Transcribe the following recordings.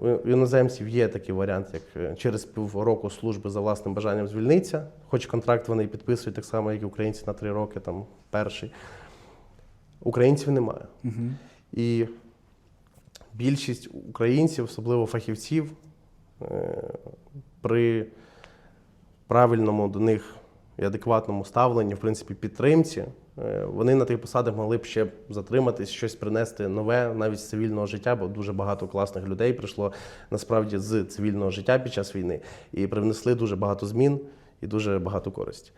У іноземців є такий варіант, як е, через півроку служби за власним бажанням звільнитися, хоч контракт вони підписують так само, як і українці на три роки, там перший. Українців немає. Угу. І більшість українців, особливо фахівців, е, при правильному до них і адекватному ставленні, в принципі, підтримці, вони на тих посадах могли б ще затриматись, щось принести нове, навіть з цивільного життя, бо дуже багато класних людей прийшло насправді з цивільного життя під час війни і привнесли дуже багато змін і дуже багато користі.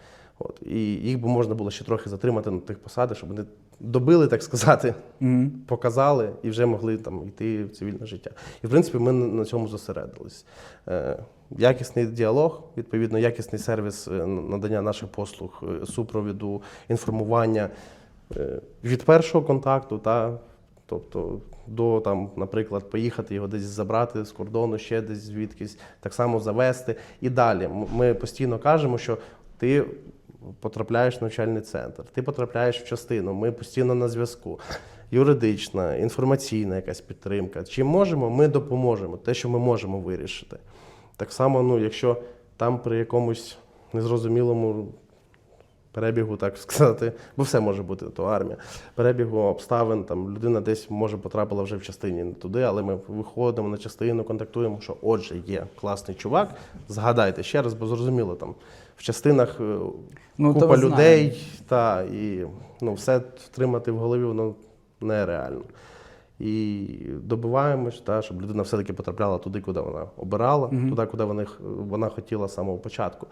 От. І їх би можна було ще трохи затримати на тих посадах, щоб вони добили, так сказати, Угу. показали і вже могли там йти в цивільне життя. І в принципі ми на цьому зосередились. Е, якісний діалог, відповідно, якісний сервіс е, надання наших послуг, е, супровіду, інформування е, від першого контакту, та, тобто до там, наприклад, поїхати його десь забрати з кордону, ще десь звідкись, так само завести і далі. Ми постійно кажемо, що ти потрапляєш в навчальний центр, ти потрапляєш в частину, ми постійно на зв'язку. Юридична, інформаційна якась підтримка. Чим можемо, ми допоможемо. Те, що ми можемо вирішити. Так само, ну, якщо там при якомусь незрозумілому перебігу, так сказати, бо все може бути, то армія. Перебігу обставин, там людина десь може потрапила вже в частині не туди, але ми виходимо на частину, контактуємо, що отже, є класний чувак. Згадайте ще раз, бо зрозуміло, там в частинах е, Ну, купа людей, та, і ну, все втримати в голові воно нереально. І добиваємось, та, щоб людина все-таки потрапляла туди, куди вона обирала, туди, куди вона, вона хотіла з самого початку.